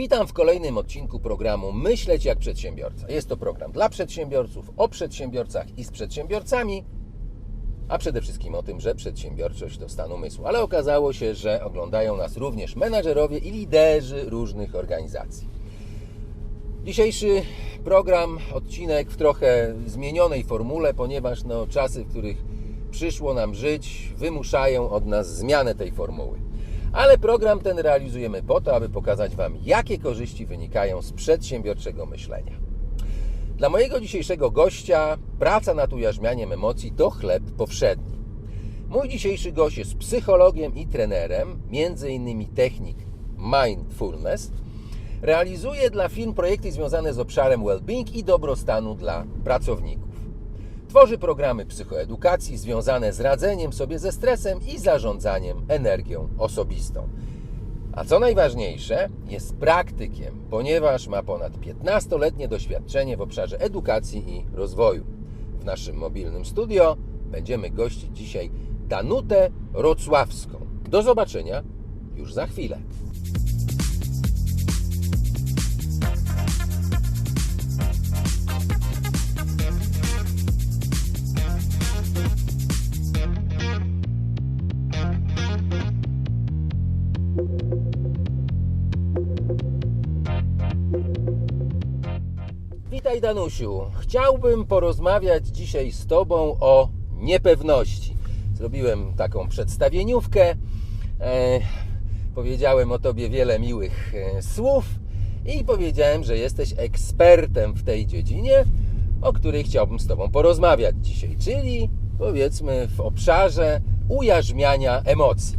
Witam w kolejnym odcinku programu Myśleć jak przedsiębiorca. Jest to program dla przedsiębiorców, o przedsiębiorcach i z przedsiębiorcami, a przede wszystkim o tym, że przedsiębiorczość to stan umysłu. Ale okazało się, że oglądają nas również menadżerowie i liderzy różnych organizacji. Dzisiejszy program, odcinek w trochę zmienionej formule, ponieważ no, czasy, w których przyszło nam żyć, wymuszają od nas zmianę tej formuły. Ale program ten realizujemy po to, aby pokazać Wam, jakie korzyści wynikają z przedsiębiorczego myślenia. Dla mojego dzisiejszego gościa praca nad ujarzmianiem emocji to chleb powszedni. Mój dzisiejszy gość jest psychologiem i trenerem, między innymi technik mindfulness. Realizuje dla firm projekty związane z obszarem well-being i dobrostanu dla pracowników. Tworzy programy psychoedukacji związane z radzeniem sobie ze stresem i zarządzaniem energią osobistą. A co najważniejsze, jest praktykiem, ponieważ ma ponad 15-letnie doświadczenie w obszarze edukacji i rozwoju. W naszym mobilnym studio będziemy gościć dzisiaj Danutę Rocławską. Do zobaczenia już za chwilę. Danusiu. Chciałbym porozmawiać dzisiaj z Tobą o niepewności. Zrobiłem taką przedstawieniówkę. E, powiedziałem o Tobie wiele miłych e, słów i powiedziałem, że jesteś ekspertem w tej dziedzinie, o której chciałbym z Tobą porozmawiać dzisiaj, czyli powiedzmy w obszarze ujarzmiania emocji.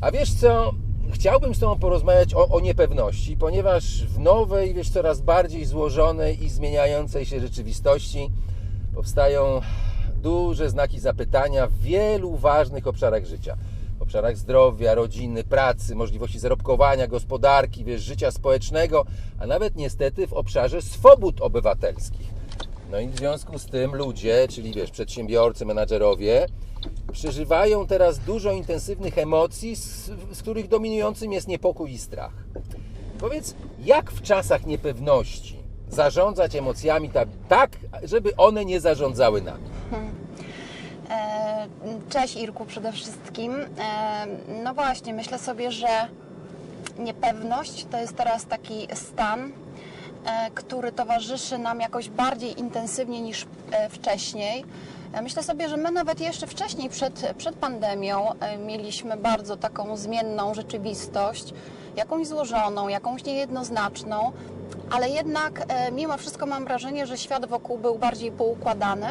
A wiesz co? Chciałbym z Tobą porozmawiać o, o, niepewności, ponieważ w nowej, wiesz, coraz bardziej złożonej i zmieniającej się rzeczywistości powstają duże znaki zapytania w wielu ważnych obszarach życia. W obszarach zdrowia, rodziny, pracy, możliwości zarobkowania, gospodarki, wiesz, życia społecznego, a nawet niestety w obszarze swobód obywatelskich. No i w związku z tym ludzie, czyli wiesz, przedsiębiorcy, menadżerowie, przeżywają teraz dużo intensywnych emocji, z, z, których dominującym jest niepokój i strach. Powiedz, jak w czasach niepewności zarządzać emocjami tak, tak żeby one nie zarządzały nami? Cześć Irku przede wszystkim. No właśnie, myślę sobie, że niepewność to jest teraz taki stan, który towarzyszy nam jakoś bardziej intensywnie niż wcześniej. Myślę sobie, że my nawet jeszcze wcześniej, przed, przed pandemią, mieliśmy bardzo taką zmienną rzeczywistość, jakąś złożoną, jakąś niejednoznaczną, ale jednak mimo wszystko mam wrażenie, że świat wokół był bardziej poukładany,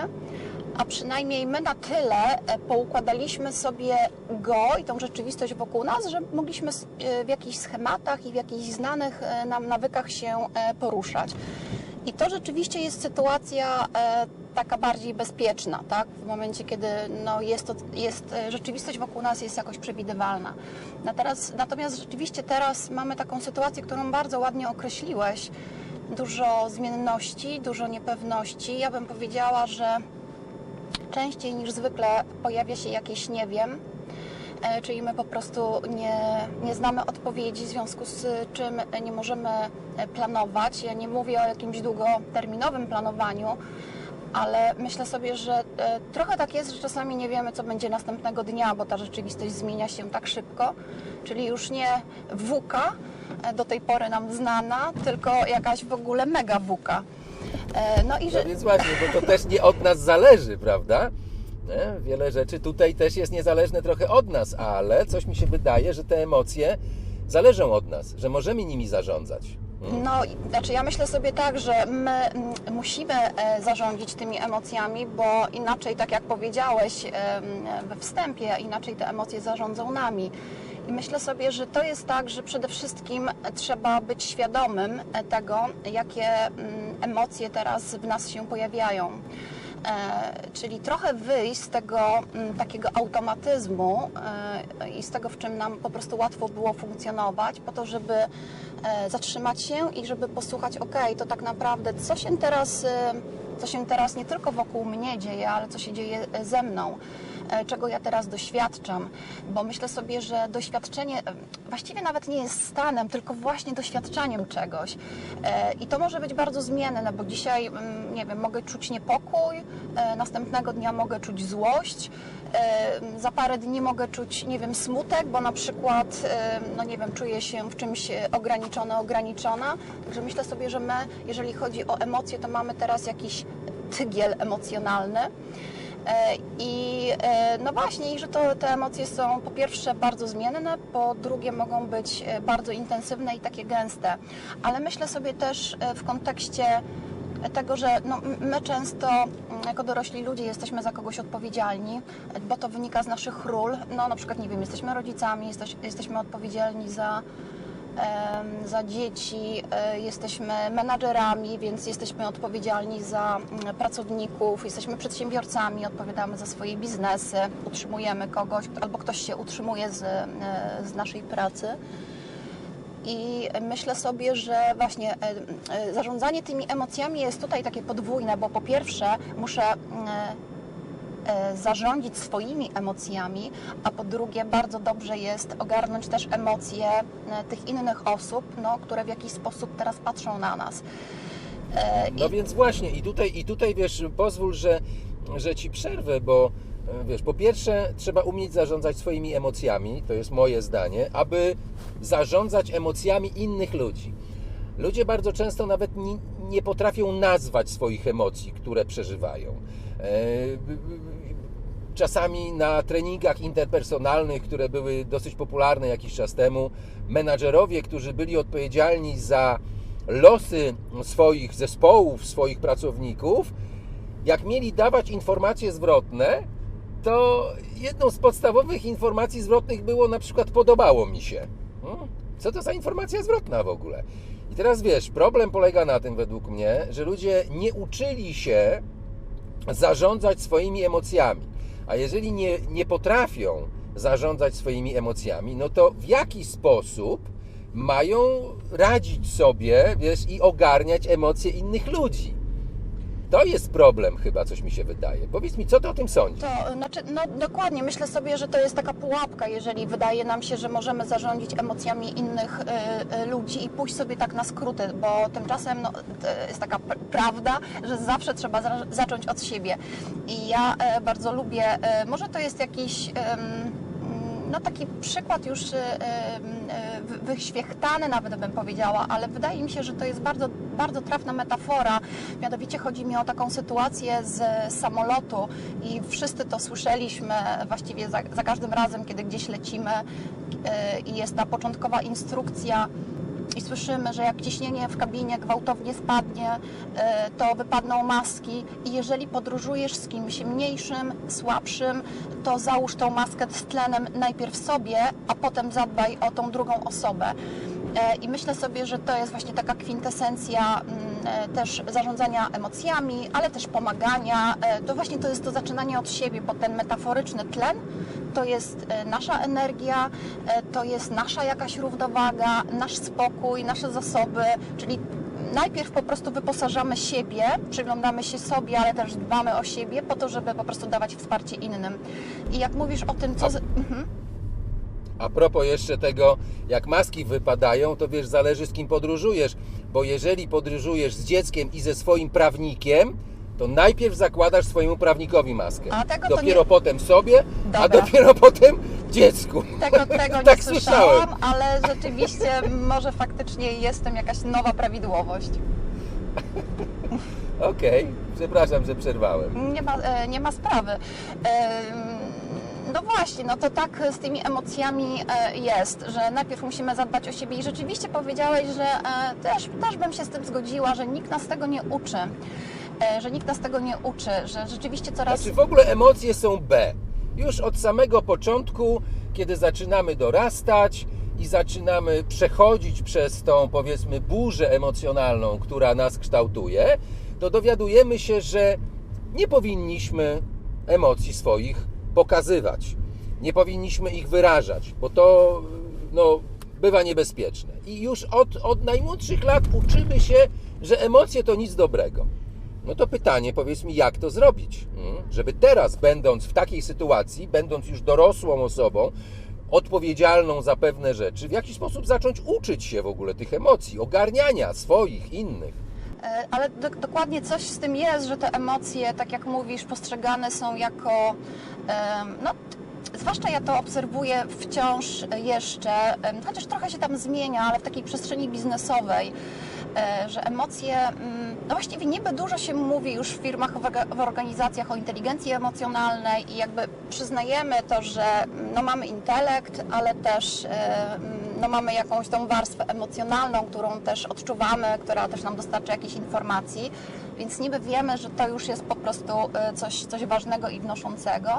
a przynajmniej my na tyle poukładaliśmy sobie go i tą rzeczywistość wokół nas, że mogliśmy w jakichś schematach i w jakichś znanych nam nawykach się poruszać. I to rzeczywiście jest sytuacja taka bardziej bezpieczna, tak? W momencie, kiedy no, jest, to, jest rzeczywistość wokół nas jest jakoś przewidywalna. No teraz, natomiast rzeczywiście teraz mamy taką sytuację, którą bardzo ładnie określiłeś. Dużo zmienności, dużo niepewności. Ja bym powiedziała, że częściej niż zwykle pojawia się jakieś nie wiem, czyli my po prostu nie, nie znamy odpowiedzi, w związku z czym nie możemy planować. Ja nie mówię o jakimś długoterminowym planowaniu, ale myślę sobie, że trochę tak jest, że czasami nie wiemy, co będzie następnego dnia, bo ta rzeczywistość zmienia się tak szybko, czyli już nie wuka do tej pory nam znana, tylko jakaś w ogóle mega wuka. No, i że... no więc właśnie, bo to też nie od nas zależy, prawda? Nie? Wiele rzeczy tutaj też jest niezależne trochę od nas, ale coś mi się wydaje, że te emocje zależą od nas, że możemy nimi zarządzać. Hmm. No, znaczy ja myślę sobie tak, że my musimy zarządzić tymi emocjami, bo inaczej, tak jak powiedziałeś we wstępie, inaczej te emocje zarządzą nami. I myślę sobie, że to jest tak, że przede wszystkim trzeba być świadomym tego, jakie emocje teraz w nas się pojawiają. Czyli trochę wyjść z tego takiego automatyzmu i z tego, w czym nam po prostu łatwo było funkcjonować, po to, żeby zatrzymać się i żeby posłuchać, ok, to tak naprawdę co się teraz, co się teraz nie tylko wokół mnie dzieje, ale co się dzieje ze mną. E, czego ja teraz doświadczam, bo myślę sobie, że doświadczenie e, właściwie nawet nie jest stanem, tylko właśnie doświadczaniem czegoś. E, I to może być bardzo zmienne, bo dzisiaj, mm, nie wiem, mogę czuć niepokój, następnego dnia mogę czuć złość, za parę dni mogę czuć, nie wiem, smutek, bo na przykład, no nie wiem, czuję się w czymś ograniczona, ograniczona. Także myślę sobie, że my, jeżeli chodzi o emocje, to mamy teraz jakiś tygiel emocjonalny. E, I e, no właśnie, że to, te emocje są po pierwsze bardzo zmienne, po drugie mogą być e, bardzo intensywne i takie gęste. Ale myślę sobie też w kontekście tego, że no, my często jako dorośli ludzie jesteśmy za kogoś odpowiedzialni, bo to wynika z naszych ról. No na przykład, nie wiem, jesteśmy rodzicami, jesteś, jesteśmy odpowiedzialni za, za dzieci, e, jesteśmy menadżerami, więc jesteśmy odpowiedzialni za mm, pracowników, jesteśmy przedsiębiorcami, odpowiadamy za swoje biznesy, utrzymujemy kogoś albo ktoś się utrzymuje z, e, z naszej pracy. I myślę sobie, że właśnie e, zarządzanie tymi emocjami jest tutaj takie podwójne, bo po pierwsze muszę mm, zarządzić swoimi emocjami, a po drugie bardzo dobrze jest ogarnąć też emocje e, tych innych osób, no, które w jakiś sposób teraz patrzą na nas. E, No i- więc właśnie i tutaj, i tutaj wiesz, pozwól, że, że Ci przerwę, bo e, wiesz, po pierwsze trzeba umieć zarządzać swoimi emocjami, to jest moje zdanie, aby zarządzać emocjami innych ludzi. Ludzie bardzo często nawet nie, potrafią nazwać swoich emocji, które przeżywają. E, Czasami na treningach interpersonalnych, które były dosyć popularne jakiś czas temu, menadżerowie, którzy byli odpowiedzialni za losy swoich zespołów, swoich pracowników, jak mieli dawać informacje zwrotne, to jedną z podstawowych informacji zwrotnych było na przykład podobało mi się. Hmm? Co to za informacja zwrotna w ogóle? I teraz wiesz, problem polega na tym według mnie, że ludzie nie uczyli się zarządzać swoimi emocjami. A jeżeli nie, nie potrafią zarządzać swoimi emocjami, no to w jaki sposób mają radzić sobie, wiesz, i ogarniać emocje innych ludzi? To jest problem chyba, coś mi się wydaje. Powiedz mi, co ty o tym sądzisz? To znaczy, no dokładnie, myślę sobie, że to jest taka pułapka, jeżeli wydaje nam się, że możemy zarządzić emocjami innych y, y, ludzi i pójść sobie tak na skróty, bo tymczasem no, jest taka pr- prawda, że zawsze trzeba za, zacząć od siebie. I ja e, bardzo lubię, może to jest jakiś. No taki przykład już e, wy- wyświechtany nawet bym powiedziała, ale wydaje mi się, że to jest bardzo, bardzo trafna metafora. Mianowicie chodzi mi o taką sytuację z samolotu i wszyscy to słyszeliśmy właściwie za, za każdym razem, kiedy gdzieś lecimy e, i jest ta początkowa instrukcja i słyszymy, że jak ciśnienie w kabinie gwałtownie spadnie, e, to wypadną maski i jeżeli podróżujesz z kimś mniejszym, słabszym, to załóż tą maskę z tlenem najpierw sobie, a potem zadbaj o tą drugą osobę. E, I myślę sobie, że to jest właśnie taka kwintesencja mm, też zarządzania emocjami, ale też pomagania. E, To właśnie to jest to zaczynanie od siebie, bo ten metaforyczny tlen to jest e, nasza energia, e, to jest nasza jakaś równowaga, nasz spokój, nasze zasoby, czyli najpierw po prostu wyposażamy siebie, przyglądamy się sobie, ale też dbamy o siebie po to, żeby po prostu dawać wsparcie innym. I jak mówisz o tym, co... Z... Mhm. A propos jeszcze tego, jak maski wypadają, to wiesz, zależy z kim podróżujesz, bo jeżeli podróżujesz z dzieckiem i ze swoim prawnikiem, to najpierw zakładasz swojemu prawnikowi maskę. A tego dopiero nie- potem sobie, a Dobra. dopiero potem dziecku. Tego, tego nie Tak słyszałam, słyszałem. ale rzeczywiście może faktycznie jest tam jakaś nowa prawidłowość. Okej, przepraszam, że przerwałem. Nie ma, e, nie ma sprawy. No właśnie, no to tak z tymi emocjami e, jest, że najpierw musimy zadbać o siebie i rzeczywiście powiedziałeś, że e, też, też bym się z tym zgodziła, że nikt nas tego nie uczy, e, że nikt nas tego nie uczy, że rzeczywiście coraz... Znaczy w ogóle emocje są B. Już od samego początku, kiedy zaczynamy dorastać i zaczynamy przechodzić przez tą powiedzmy burzę emocjonalną, która nas kształtuje, to dowiadujemy się, że nie powinniśmy emocji swoich pokazywać. Nie powinniśmy ich wyrażać, bo to no, bywa niebezpieczne. I już od, od najmłodszych lat uczymy się, że emocje to nic dobrego. No to pytanie, powiedz mi, jak to zrobić? mm? Żeby teraz, będąc w takiej sytuacji, będąc już dorosłą osobą, odpowiedzialną za pewne rzeczy, w jakiś sposób zacząć uczyć się w ogóle tych emocji, ogarniania swoich, innych. E, Ale do, dokładnie coś z tym jest, że te emocje, tak jak mówisz, postrzegane są jako. No, zwłaszcza ja to obserwuję wciąż jeszcze, chociaż trochę się tam zmienia, ale w takiej przestrzeni biznesowej, e, że emocje. mm, No właściwie niby dużo się mówi już w firmach, w orga- w organizacjach o inteligencji emocjonalnej i jakby przyznajemy to, że mm, no, mamy intelekt, ale też no, mamy jakąś tą warstwę emocjonalną, którą też odczuwamy, która też nam dostarcza jakichś informacji, więc niby wiemy, że to już jest po prostu e, coś, coś ważnego i wnoszącego.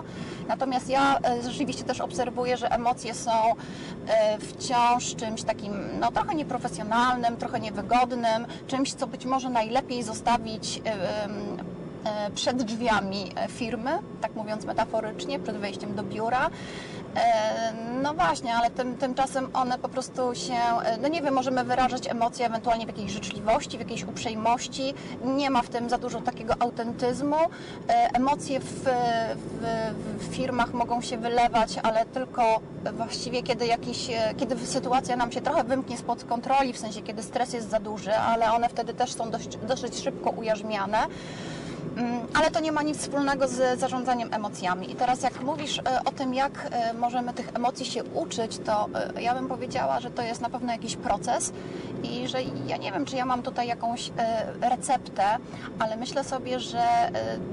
Natomiast ja e, rzeczywiście też obserwuję, że emocje są e, wciąż czymś takim no, trochę nieprofesjonalnym, trochę niewygodnym, czymś, co być może najlepiej zostawić przed drzwiami firmy, tak mówiąc metaforycznie, przed wejściem do biura. E, No właśnie, ale tym, tymczasem one po prostu się, e, no nie wiem, możemy wyrażać emocje ewentualnie w jakiejś życzliwości, w jakiejś uprzejmości. Nie ma w tym za dużo takiego autentyzmu. E, Emocje w, w, w firmach mogą się wylewać, ale tylko właściwie kiedy, jakiś, kiedy sytuacja nam się trochę wymknie spod kontroli, w sensie kiedy stres jest za duży, ale one wtedy też są dość, dosyć szybko ujarzmiane. Mm, Ale to nie ma nic wspólnego z zarządzaniem emocjami. I teraz jak mówisz e, o tym, jak e, możemy tych emocji się uczyć, to e, ja bym powiedziała, że to jest na pewno jakiś proces i że ja nie wiem, czy ja mam tutaj jakąś receptę, ale myślę sobie, że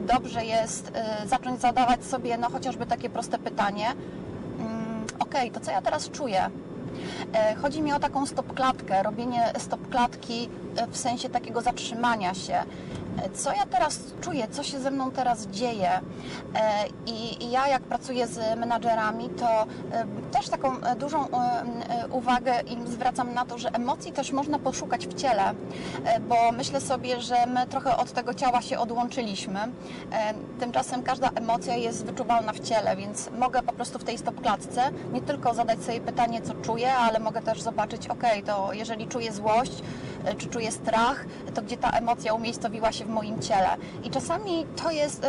dobrze jest zacząć zadawać sobie no chociażby takie proste pytanie. Mm, Okej, to co ja teraz czuję? Chodzi mi o taką stopklatkę, robienie stopklatki w sensie takiego zatrzymania się. Co ja teraz czuję, co się ze mną teraz dzieje? E, I, ja, jak pracuję z menadżerami, to e, też taką e, dużą uwagę im zwracam na to, że emocji też można poszukać w ciele, bo myślę sobie, że my trochę od tego ciała się odłączyliśmy. Tymczasem każda emocja jest wyczuwalna w ciele, więc mogę po prostu w tej stopklatce nie tylko zadać sobie pytanie, co czuję, ale mogę też zobaczyć, ok, to jeżeli czuję złość, czy czuję strach, to gdzie ta emocja umiejscowiła się w moim ciele. I czasami to jest,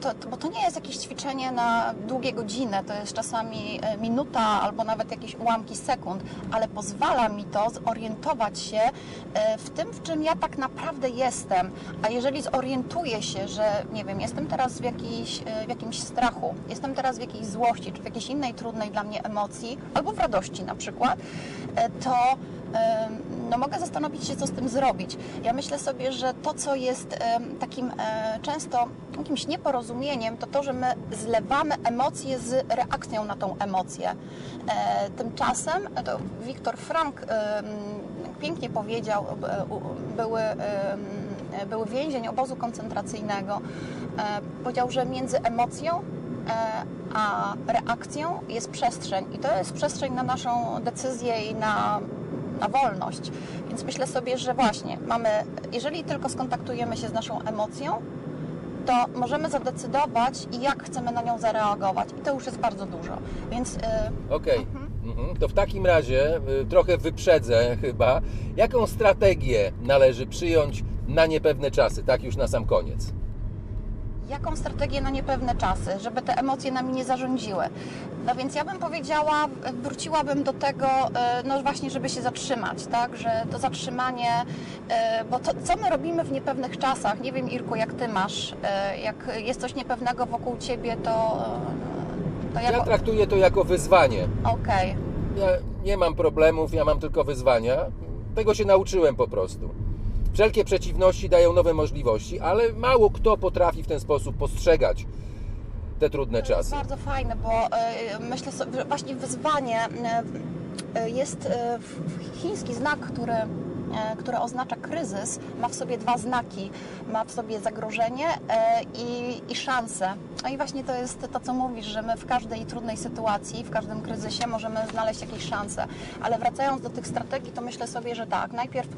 to, bo to nie jest jakieś ćwiczenie na długie godziny, to jest czasami e, minuta albo nawet jakieś ułamki sekund, ale pozwala mi to zorientować się e, w tym, w czym ja tak naprawdę jestem. A jeżeli zorientuję się, że nie wiem, jestem teraz w, jakiejś, e, w jakimś strachu, jestem teraz w jakiejś złości, czy w jakiejś innej trudnej dla mnie emocji, albo w radości na przykład, e, to no mogę zastanowić się, co z tym zrobić. Ja myślę sobie, że to, co jest takim e, często jakimś nieporozumieniem, to to, że my zlewamy emocje z reakcją na tą emocję. E, Tymczasem to Wiktor Frank pięknie powiedział, e, były, były więzień obozu koncentracyjnego, e, powiedział, że między emocją e, a reakcją jest przestrzeń i to jest przestrzeń na naszą decyzję i na, na wolność. Więc myślę sobie, że właśnie mamy, jeżeli tylko skontaktujemy się z naszą emocją, to możemy zadecydować, jak chcemy na nią zareagować. I to już jest bardzo dużo. Więc y, Okej. Mhm. To w takim razie y, trochę wyprzedzę chyba. Jaką strategię należy przyjąć na niepewne czasy, tak już na sam koniec? Jaką strategię na niepewne czasy, żeby te emocje nami nie zarządziły. No więc ja bym powiedziała, wróciłabym do tego, e, no właśnie, żeby się zatrzymać, tak, że to zatrzymanie, e, bo to, co my robimy w niepewnych czasach, nie wiem Irku, jak Ty masz, e, jak jest coś niepewnego wokół Ciebie, to, to Ja jak... traktuję to jako wyzwanie. Okej, Ja nie mam problemów, ja mam tylko wyzwania. Tego się nauczyłem po prostu. Wszelkie przeciwności dają nowe możliwości, ale mało kto potrafi w ten sposób postrzegać te trudne To jest czasy. bardzo fajne, bo e, myślę sobie, że właśnie wyzwanie e, e, jest chiński znak, który, e, który oznacza kryzys, ma w sobie dwa znaki. Ma w sobie zagrożenie e, i, i szansę. No i właśnie to jest to, co mówisz, że my w każdej trudnej sytuacji, w każdym kryzysie możemy znaleźć jakieś szanse. Ale wracając do tych strategii, to myślę sobie, że tak, najpierw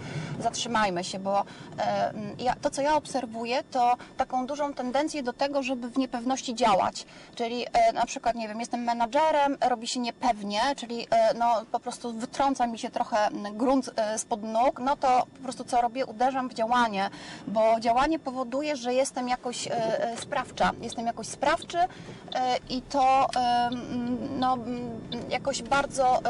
zatrzymajmy się, bo e, to, co ja obserwuję, to taką dużą tendencję do tego, żeby w niepewności działać. Czyli na przykład, nie wiem, jestem menadżerem, robi się niepewnie, czyli no, po prostu wytrąca mi się trochę grunt spod nóg, no to po prostu co robię, uderzam w działanie, bo działanie powoduje, że jestem jakoś e, e, sprawcza, jestem jakoś sprawczy e, i to no, jakoś bardzo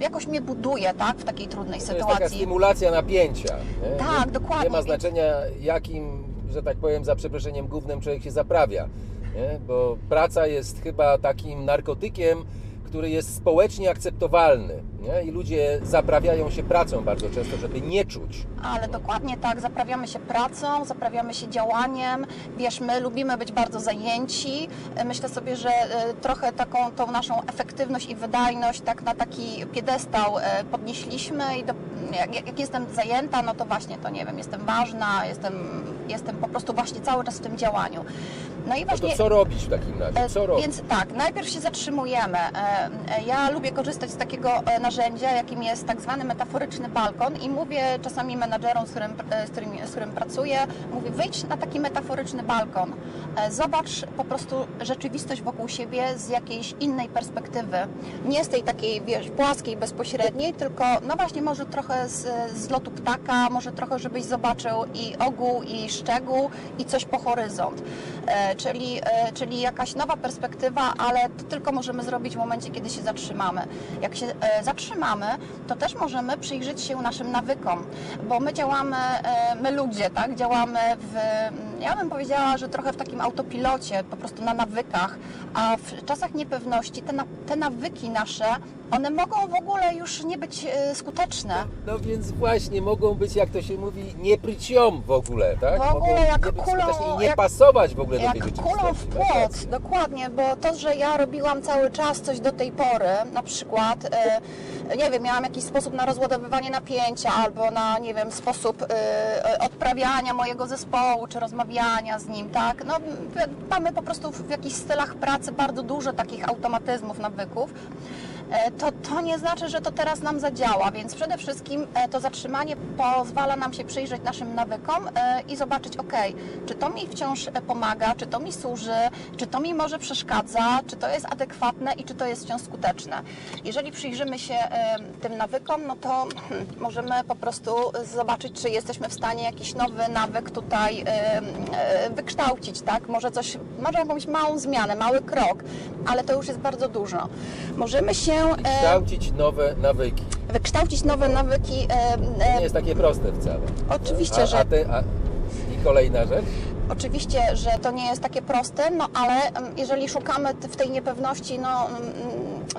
jakoś mnie buduje, tak, w takiej trudnej To jest taka sytuacji. stymulacja napięcia. Nie? Tak, nie, dokładnie. Nie ma znaczenia, jakim, że tak powiem, za przeproszeniem głównym człowiek się zaprawia. Nie? Bo praca jest chyba takim narkotykiem, który jest społecznie akceptowalny. Nie? I ludzie zaprawiają się pracą bardzo często, żeby nie czuć. Ale dokładnie tak, zaprawiamy się pracą, zaprawiamy się działaniem. Wiesz, my lubimy być bardzo zajęci. Myślę sobie, że e, trochę taką tą naszą efektywność i wydajność tak na taki piedestał e, podnieśliśmy i do, jak, jak jestem zajęta, no to właśnie to nie wiem, jestem ważna, jestem, jestem po prostu właśnie cały czas w tym działaniu. No i No właśnie to co robić w takim razie? E, Co robić? Więc tak, najpierw się zatrzymujemy. E, e, Ja lubię korzystać z takiego narzędzia, jakim jest tak zwany metaforyczny balkon i mówię czasami menadżerom, z którym, z którym, z którym pracuję, mówię wyjdź na taki metaforyczny balkon. Zobacz po prostu rzeczywistość wokół siebie z jakiejś innej perspektywy. Nie z tej takiej, wiesz, płaskiej, bezpośredniej, tylko no właśnie może trochę z, z lotu ptaka, może trochę, żebyś zobaczył i ogół, i szczegół, i coś po horyzont. E, czyli, e, czyli jakaś nowa perspektywa, ale to tylko możemy zrobić w momencie, kiedy się zatrzymamy. Jak się e, zatrzymamy, to też możemy przyjrzeć się naszym nawykom, bo my działamy, my ludzie, tak, działamy w, ja bym powiedziała, że trochę w takim autopilocie, po prostu na nawykach, a w czasach niepewności te, na, te nawyki nasze, one mogą w ogóle już nie być e, skuteczne. No więc właśnie mogą być, jak to się mówi, nie pryciom w ogóle, tak? W ogóle mogą jak nie być kulą- skuteczne i nie jak- pasować w ogóle do Jak tej kulą w rzeczywistości. Masz płot, dokładnie, bo to, że ja robiłam cały czas coś do tej pory, na przykład, e, nie wiem, miałam jakiś sposób na rozładowywanie napięcia albo na, nie wiem, sposób e, e, odprawiania mojego zespołu czy rozmawiania z nim, tak? No, m, mamy po prostu w jakichś stylach pracy bardzo dużo takich automatyzmów, nawyków. E, To, to nie znaczy, że to teraz nam zadziała, więc przede wszystkim e, to zatrzymanie pozwala nam się przyjrzeć naszym nawykom e, i zobaczyć, ok, czy to mi wciąż pomaga, czy to mi służy, czy to mi może przeszkadza, czy to jest adekwatne i czy to jest wciąż skuteczne. Jeżeli przyjrzymy się tym nawykom, no to hmm, możemy po prostu zobaczyć, czy jesteśmy w stanie jakiś nowy nawyk tutaj wykształcić, tak? Może coś, może jakąś małą zmianę, mały krok, ale to już jest bardzo dużo. Możemy się I e, kształcić nowe nawyki. wykształcić nowe nawyki. e, To e, nie jest takie proste wcale. Oczywiście, a, że- A te, a, I kolejna rzecz. Oczywiście, że to nie jest takie proste, no ale mm, jeżeli szukamy w tej niepewności no, mm,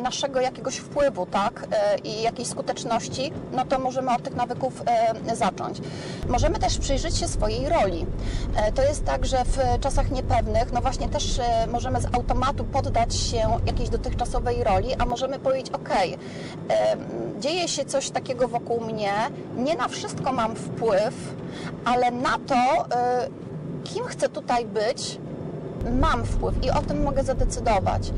naszego jakiegoś wpływu, tak, e, i jakiejś skuteczności, no to możemy od tych nawyków e, zacząć. Możemy też przyjrzeć się swojej roli. E, To jest tak, że w czasach niepewnych, no właśnie też możemy z automatu poddać się jakiejś dotychczasowej roli, a możemy powiedzieć, ok, dzieje się coś takiego wokół mnie, nie na wszystko mam wpływ, ale na to, kim chcę tutaj być, mam wpływ i o tym mogę zadecydować.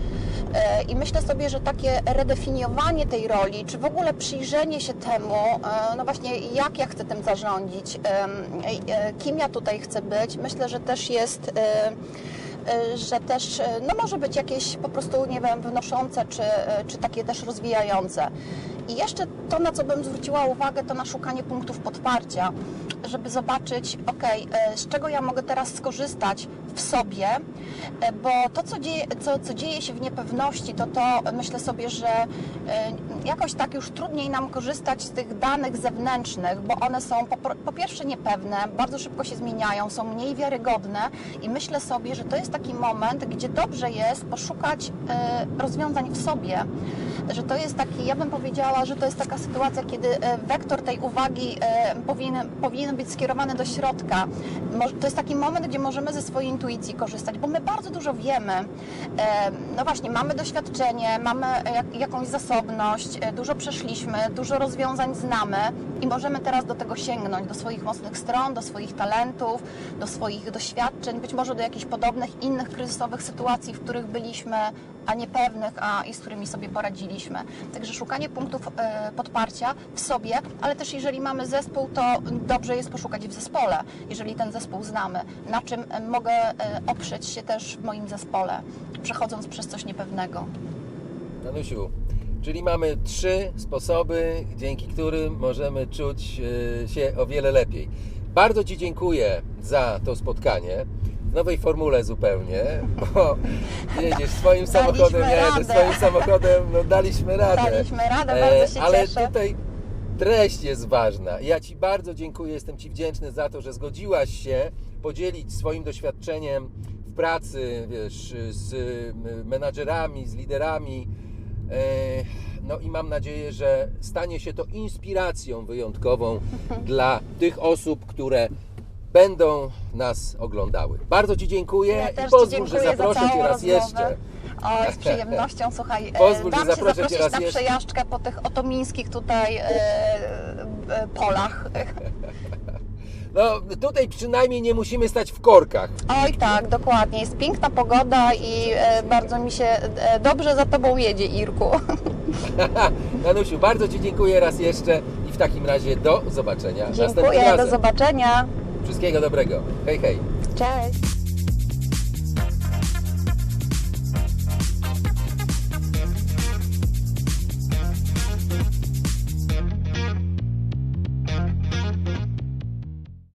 E, I myślę sobie, że takie redefiniowanie tej roli, czy w ogóle przyjrzenie się temu, e, no właśnie jak ja chcę tym zarządzić, e, kim ja tutaj chcę być, myślę, że też jest że też no może być jakieś po prostu, nie wiem, wnoszące, czy, czy takie też rozwijające. I jeszcze to, na co bym zwróciła uwagę, to na szukanie punktów podparcia, żeby zobaczyć, ok, z czego ja mogę teraz skorzystać w sobie, e, bo to, co dzieje, co, co dzieje się w niepewności, to to myślę sobie, że e, jakoś tak już trudniej nam korzystać z tych danych zewnętrznych, bo one są po, po pierwsze niepewne, bardzo szybko się zmieniają, są mniej wiarygodne i myślę sobie, że to jest taki moment, gdzie dobrze jest poszukać e, rozwiązań w sobie, że to jest taki, ja bym powiedziała, że to jest taka sytuacja, kiedy e, wektor tej uwagi e, powinien, powinien być skierowany do środka. To jest taki moment, gdzie możemy ze swojej intuicji korzystać, bo my bardzo dużo wiemy. E, No właśnie, mamy doświadczenie, mamy jak- jakąś zasobność, dużo przeszliśmy, dużo rozwiązań znamy i możemy teraz do tego sięgnąć, do swoich mocnych stron, do swoich talentów, do swoich doświadczeń, być może do jakichś podobnych innych kryzysowych sytuacji, w których byliśmy, a niepewnych, a i z którymi sobie poradziliśmy. Także szukanie punktów podparcia w sobie, ale też jeżeli mamy zespół, to dobrze jest poszukać w zespole, jeżeli ten zespół znamy, na czym e, mogę e, oprzeć się też w moim zespole, przechodząc przez coś niepewnego. Danusiu, Czyli mamy trzy sposoby, dzięki którym możemy czuć e, się o wiele lepiej. Bardzo Ci dziękuję za to spotkanie. Nowej formule zupełnie, bo jedziesz swoim samochodem, ja jadę radę. swoim samochodem, no daliśmy radę. Daliśmy radę, bardzo się E, Ale cieszę. tutaj treść jest ważna. Ja Ci bardzo dziękuję, jestem Ci wdzięczny za to, że zgodziłaś się podzielić swoim doświadczeniem w pracy, wiesz, z menadżerami, z liderami. E, No i mam nadzieję, że stanie się to inspiracją wyjątkową dla tych osób, które będą nas oglądały. Bardzo Ci dziękuję Ja i też pozwól, że za zaproszę Cię raz rozmowę. jeszcze. Oj, z przyjemnością, słuchaj, e, Pozwól, że dam Cię zaprosić na jeszcze. przejażdżkę po tych otomińskich tutaj e, e, polach. No tutaj przynajmniej nie musimy stać w korkach. Oj tak, dokładnie, jest piękna pogoda i e, bardzo mi się e, dobrze za Tobą jedzie, Irku. Danusiu, bardzo Ci dziękuję raz jeszcze i w takim razie do zobaczenia Dziękuję, do zobaczenia. Wszystkiego dobrego. Hej, hej. Cześć.